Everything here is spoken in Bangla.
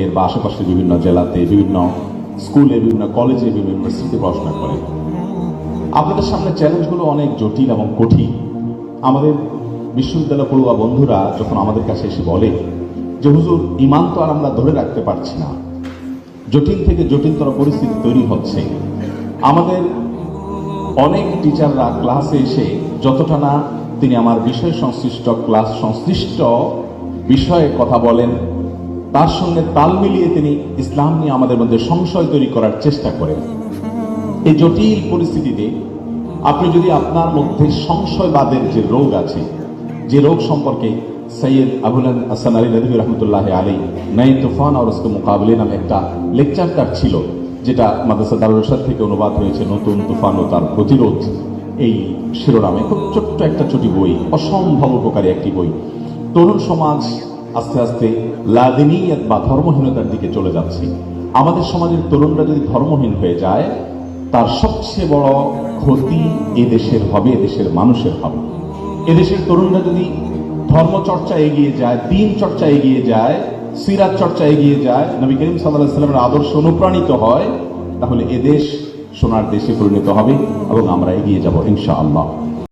চরমনাইয়ের বা আশেপাশের বিভিন্ন জেলাতে, বিভিন্ন স্কুলে, বিভিন্ন কলেজে, বিভিন্ন ইউনিভার্সিটিতে পড়াশোনা করে। আপনাদের সামনে চ্যালেঞ্জগুলো অনেক জটিল এবং কঠিন। আমাদের বিশ্ববিদ্যালয় পড়ুয়া বন্ধুরা যখন আমাদের কাছে এসে বলে যে, হুজুর ইমান তো আর আমরা ধরে রাখতে পারছি না। জটিল থেকে জটিলতর পরিস্থিতি তৈরি হচ্ছে। আমাদের অনেক টিচাররা ক্লাসে এসে যতটা না তিনি আমার বিষয় সংশ্লিষ্ট ক্লাস সংশ্লিষ্ট বিষয়ে কথা বলেন তার সঙ্গে তাল মিলিয়ে তিনি ইসলাম নিয়ে আমাদের মধ্যে সংশয় তৈরি করার চেষ্টা করেন। এই জটিল পরিস্থিতিতে আপনি যদি আপনার মধ্যে সংশয়বাদের যে রোগ আছে, যে রোগ সম্পর্কে সৈয়দ আবুল হাসান আলী নদী রহমতুল্লাহ আলী নয় তুফান আর উসকে মোকাবিলে নামে একটা লেকচার তার ছিল, যেটা মাদ্রাসা দারুসাদ থেকে অনুবাদ হয়েছে নতুন তুফান ও তার প্রতিরোধ। এই শিরোনামে খুব ছোট্ট একটা ছোটি বই, অসম্ভব উপকারী একটি বই। তরুণ সমাজ আস্তে আস্তে লাদিনিয়ত বা ধর্মহীনতার দিকে চলে যাচ্ছে। আমাদের সমাজের তরুণরা যদি ধর্মহীন হয়ে যায়, তার সবচেয়ে বড় ক্ষতি এদেশের হবে, এদেশের মানুষের হবে। এদেশের তরুণরা যদি ধর্ম চর্চা এগিয়ে যায়, দিন চর্চা এগিয়ে যায়, সিরাত চর্চা এগিয়ে যায়, নবী করিম সাল্লাহ সাল্লামের আদর্শ অনুপ্রাণিত হয়, তাহলে এদেশ সোনার দেশে পরিণত হবে এবং আমরা এগিয়ে যাব ইনশাআল্লাহ।